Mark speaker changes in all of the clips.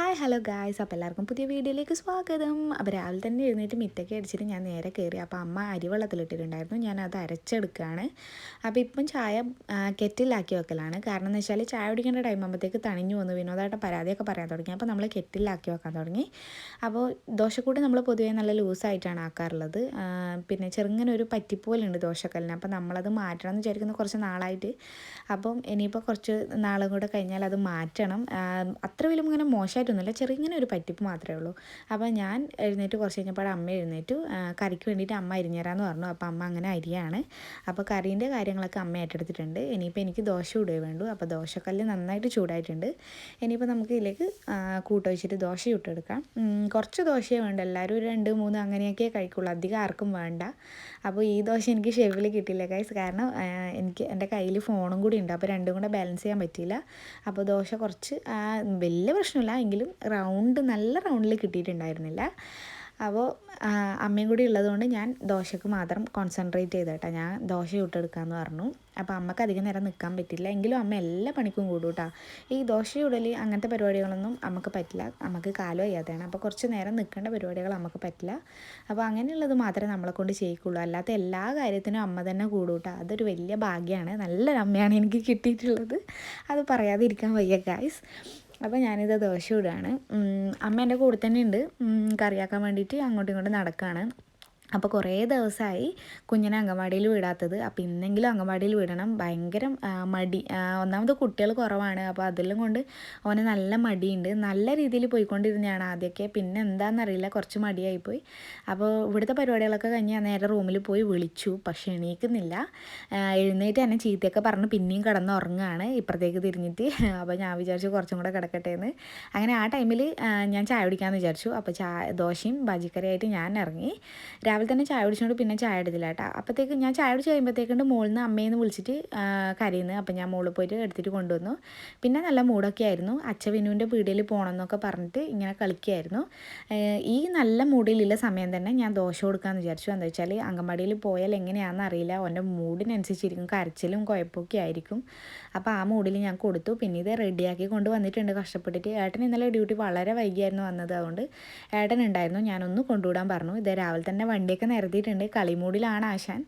Speaker 1: Hi hello guys അപ്പോൾ എല്ലാവർക്കും പുതിയ വീഡിയോയിലേക്ക് സ്വാഗതം. അപ്പോൾ രാവിലെ തന്നെ എഴുന്നേറ്റ് മിറ്റൊക്കെ അടിച്ചിട്ട് ഞാൻ നേരെ കയറി അപ്പോൾ അമ്മ അരിവെള്ളത്തിലിട്ടിട്ടുണ്ടായിരുന്നു ഞാൻ അത് അരച്ചെടുക്കുകയാണ് അപ്പോൾ ഇപ്പം ചായ കെറ്റിലാക്കി വെക്കലാണ്. കാരണം എന്ന് വെച്ചാൽ ചായ കുടിക്കേണ്ട ടൈം ആകുമ്പോഴത്തേക്ക് തണിഞ്ഞു വന്നു വിനോദമായിട്ട് പരാതിയൊക്കെ പറയാൻ തുടങ്ങി. അപ്പോൾ നമ്മൾ കെറ്റിലാക്കി വെക്കാൻ തുടങ്ങി. അപ്പോൾ ദോശക്കൂടി നമ്മൾ പൊതുവേ നല്ല ലൂസായിട്ടാണ് ആക്കാറുള്ളത്. പിന്നെ ചെറുങ്ങനെ ഒരു പറ്റിപ്പോലുണ്ട് ദോശക്കല്ലിന്. അപ്പോൾ നമ്മളത് മാറ്റണം എന്ന് വിചാരിക്കുന്ന കുറച്ച് നാളായിട്ട്. അപ്പം ഇനിയിപ്പോൾ കുറച്ച് നാളും കൂടെ കഴിഞ്ഞാൽ അത് മാറ്റണം അത്ര വലിയ ഇങ്ങനെ മോശമായിട്ടൊന്നുമില്ല ചെറിങ്ങനെ ഒരു പറ്റിപ്പ് മാത്രമേ ഉള്ളൂ. അപ്പോൾ ഞാൻ എഴുന്നേറ്റ് കുറച്ച് കഴിഞ്ഞപ്പോൾ അമ്മ എഴുന്നേറ്റു. കറിക്ക് വേണ്ടിയിട്ട് അമ്മ അരിഞ്ഞുതരാമെന്ന് പറഞ്ഞു. അപ്പോൾ അമ്മ അങ്ങനെ അരിയാണ്. അപ്പോൾ കറീന്റെ കാര്യങ്ങളൊക്കെ അമ്മ ഏറ്റെടുത്തിട്ടുണ്ട്. ഇനിയിപ്പോൾ എനിക്ക് ദോശ ഇടുകയേ വേണ്ടു. അപ്പോൾ ദോശക്കല്ല് നന്നായിട്ട് ചൂടായിട്ടുണ്ട്. ഇനിയിപ്പോൾ നമുക്ക് ഇതിലേക്ക് കൂട്ട വെച്ചിട്ട് ദോശ ചുട്ടെടുക്കാം. ഉം, കുറച്ച് ദോശയേ വേണ്ട. എല്ലാവരും രണ്ട് മൂന്ന് അങ്ങനെയൊക്കെ കഴിക്കുള്ളൂ. അധികം ആർക്കും വേണ്ട. അപ്പോൾ ഈ ദോശ എനിക്ക് ഷെവിൽ കിട്ടിയില്ല കൈസ് കാരണം എനിക്ക് എന്റെ കയ്യിൽ ഫോണും കൂടി ഉണ്ട്. അപ്പോൾ രണ്ടും കൂടെ ബാലൻസ് ചെയ്യാൻ പറ്റിയില്ല. അപ്പോൾ ദോശ കുറച്ച് വലിയ പ്രശ്നമില്ല. എങ്കിലും റൗണ്ട് നല്ല റൗണ്ടിൽ കിട്ടിയിട്ടുണ്ടായിരുന്നില്ല. അപ്പോൾ അമ്മയും കൂടി ഉള്ളതുകൊണ്ട് ഞാൻ ദോശക്ക് മാത്രം കോൺസെൻട്രേറ്റ് ചെയ്ത് കേട്ടോ. ഞാൻ ദോശ ചുട്ടെടുക്കാമെന്ന് പറഞ്ഞു. അപ്പോൾ അമ്മയ്ക്ക് അധികം നേരം നിൽക്കാൻ പറ്റില്ല. എങ്കിലും അമ്മ എല്ലാ പണിക്കും കൂടും കേട്ടോ. ഈ ദോശ ചുടൽ അങ്ങനത്തെ പരിപാടികളൊന്നും അമ്മയ്ക്ക് പറ്റില്ല. നമുക്ക് കാലം വയ്യാതെയാണ്. അപ്പോൾ കുറച്ച് നേരം നിൽക്കേണ്ട പരിപാടികൾ നമുക്ക് പറ്റില്ല. അപ്പോൾ അങ്ങനെയുള്ളത് മാത്രമേ നമ്മളെ കൊണ്ട് ചെയ്യിക്കുള്ളൂ. അല്ലാത്ത എല്ലാ കാര്യത്തിനും അമ്മ തന്നെ കൂടും കേട്ടോ. അതൊരു വലിയ ഭാഗ്യമാണ് നല്ലൊരു അമ്മയാണ് എനിക്ക് കിട്ടിയിട്ടുള്ളത്. അത് പറയാതിരിക്കാൻ വയ്യ ഗായ്സ് അപ്പോൾ ഞാനിത് ദോശ ഇടുകയാണ് അമ്മ എന്റെ കൂടെ തന്നെ ഉണ്ട്. കറിയാക്കാൻ വേണ്ടിയിട്ട് അങ്ങോട്ടും ഇങ്ങോട്ടും നടക്കുകയാണ് അപ്പോൾ കുറേ ദിവസമായി കുഞ്ഞിനെ അംഗൻവാടിയിൽ വിടാത്തത്. അപ്പോൾ ഇന്നെങ്കിലും അംഗൻവാടിയിൽ വിടണം. ഭയങ്കര മടി. ഒന്നാമത് കുട്ടികൾ കുറവാണ്. അപ്പോൾ അതെല്ലാം കൊണ്ട് അവന് നല്ല മടിയുണ്ട്. നല്ല രീതിയിൽ പോയിക്കൊണ്ടിരുന്നതാണ് ആദ്യമൊക്കെ പിന്നെ എന്താണെന്നറിയില്ല കുറച്ച് മടിയായിപ്പോയി. അപ്പോൾ ഇവിടുത്തെ പരിപാടികളൊക്കെ കഴിഞ്ഞ് നേരെ റൂമിൽ പോയി വിളിച്ചു. പക്ഷേ എണീക്കുന്നില്ല. എഴുന്നേറ്റ് എന്നെ ചീത്തയൊക്കെ പറഞ്ഞ് പിന്നെയും കിടന്ന് ഉറങ്ങുകയാണ് ഇപ്പുറത്തേക്ക് തിരിഞ്ഞിട്ട്. അപ്പോൾ ഞാൻ വിചാരിച്ചു കുറച്ചും കൂടെ കിടക്കട്ടെ എന്ന് അങ്ങനെ ആ ടൈമിൽ ഞാൻ ചായ കുടിക്കാമെന്ന് വിചാരിച്ചു. അപ്പോൾ ചായ ദോശയും ബജിക്കറിയായിട്ട് ഞാൻ ഇറങ്ങി. രാവിലെ തന്നെ ചായ കുടിച്ചുകൊണ്ട് പിന്നെ ചായ എടുത്തില്ല കേട്ടോ. അപ്പോഴത്തേക്ക് ഞാൻ ചായ കുടിച്ച് കഴിയുമ്പോഴത്തേക്കുണ്ട് മോളിൽ നിന്ന് അമ്മയെന്ന് വിളിച്ചിട്ട് കരയുന്നു. അപ്പം ഞാൻ മോളിൽ പോയിട്ട് എടുത്തിട്ട് കൊണ്ടുവന്നു. പിന്നെ നല്ല മൂടൊക്കെ ആയിരുന്നു. അച്ഛ വിനുവിന്റെ പീടിയിൽ പോകണം എന്നൊക്കെ പറഞ്ഞിട്ട് ഇങ്ങനെ കളിക്കുകയായിരുന്നു ഈ നല്ല മൂടിലുള്ള സമയം തന്നെ ഞാൻ ദോശ കൊടുക്കാമെന്ന് വിചാരിച്ചു. എന്താ വെച്ചാൽ അങ്കൻവാടിയിൽ പോയാൽ എങ്ങനെയാണെന്ന് അറിയില്ല. അവന്റെ മൂഡിനനുസരിച്ചിരിക്കും കരച്ചിലും കുഴപ്പമൊക്കെ ആയിരിക്കും. അപ്പോൾ ആ മൂഡിൽ ഞാൻ കൊടുത്തു. പിന്നെ ഇത് റെഡിയാക്കി കൊണ്ട് വന്നിട്ടുണ്ട്. കഷ്ടപ്പെട്ടിട്ട് ഏട്ടൻ ഇന്നലെ ഡ്യൂട്ടി വളരെ വൈകിയായിരുന്നു വന്നത്. അതുകൊണ്ട് ഏട്ടൻ ഉണ്ടായിരുന്നു. ഞാനൊന്ന് കൊണ്ടുവിടാൻ പറഞ്ഞു. ഇതേ രാവിലെ തന്നെ വണ്ടിയൊക്കെ നിരത്തിയിട്ടുണ്ട്. കളിമൂടിലാണ് ആശാൻ.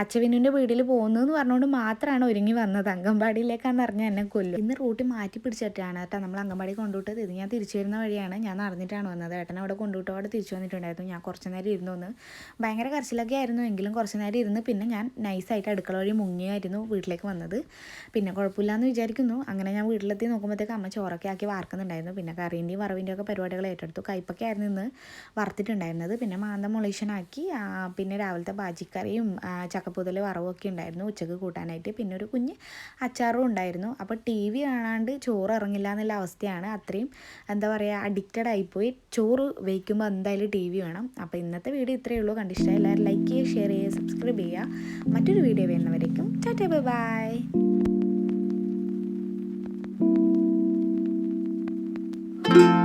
Speaker 1: അച്ചവിനുവിന്റെ വീട്ടിൽ പോകുന്നതെന്ന് പറഞ്ഞുകൊണ്ട് മാത്രമാണ് ഒരുങ്ങി വന്നത്. അങ്കമ്പാടിയിലേക്കാന്ന് അറിഞ്ഞ എന്നെ കൊല്ലും. ഇന്ന് റൂട്ട് മാറ്റി പിടിച്ചിട്ടാണ് കേട്ടോ നമ്മൾ അങ്കമ്പാടി കൊണ്ടുവിട്ടത്. ഇത് ഞാൻ തിരിച്ചു വരുന്ന വഴിയാണ്. ഞാൻ നടന്നിട്ടാണ് വന്നത്. ഏട്ടൻ അവിടെ കൊണ്ടുവിട്ട് അവിടെ തിരിച്ചു വന്നിട്ടുണ്ടായിരുന്നു. ഞാൻ കുറച്ച് നേരം ഇരുന്നു ഒന്ന് ഭയങ്കര കരച്ചിലൊക്കെ ആയിരുന്നു എങ്കിലും കുറച്ച് നേരം ഇരുന്ന് പിന്നെ ഞാൻ നൈസായിട്ട് അടുക്കള വഴി മുങ്ങിയായിരുന്നു വീട്ടിലേക്ക് വന്നത്. പിന്നെ കുഴപ്പമില്ല എന്ന് വിചാരിക്കുന്നു. അങ്ങനെ ഞാൻ വീട്ടിലെത്തി നോക്കുമ്പോഴത്തേക്ക് അമ്മ ചോറൊക്കെ ആക്കി വാർക്കുന്നുണ്ടായിരുന്നു. പിന്നെ കറീന്റെയും വറവിന്റെയും ഒക്കെ പരിപാടികൾ ഏറ്റെടുത്തു. കയ്പ്പൊക്കെ ആയിരുന്നു ഇന്ന് വറുത്തിട്ടുണ്ടായിരുന്നത്. പിന്നെ മാന്തം മുളീഷനാക്കി പിന്നെ രാവിലത്തെ ബാജിക്കറിയും ചക്കപ്പൂതൽ വറവും ഒക്കെ ഉണ്ടായിരുന്നു ഉച്ചയ്ക്ക് കൂട്ടാനായിട്ട്. പിന്നെ ഒരു കുഞ്ഞ് അച്ചാറും ഉണ്ടായിരുന്നു. അപ്പോൾ ടി വി കാണാണ്ട് ചോറ് ഇറങ്ങില്ല എന്നുള്ള അവസ്ഥയാണ് അത്രയും എന്താ പറയുക അഡിക്റ്റഡ് ആയിപ്പോയി. ചോറ് വയ്ക്കുമ്പോൾ എന്തായാലും ടി വി വേണം. അപ്പോൾ ഇന്നത്തെ വീഡിയോ ഇത്രയേ ഉള്ളൂ. കണ്ടിഷ്ടം എല്ലാവരും ലൈക്ക് ചെയ്യുക ഷെയർ ചെയ്യുക സബ്സ്ക്രൈബ് ചെയ്യുക. മറ്റൊരു video വരുന്നവരേക്കും tata bye bye thank you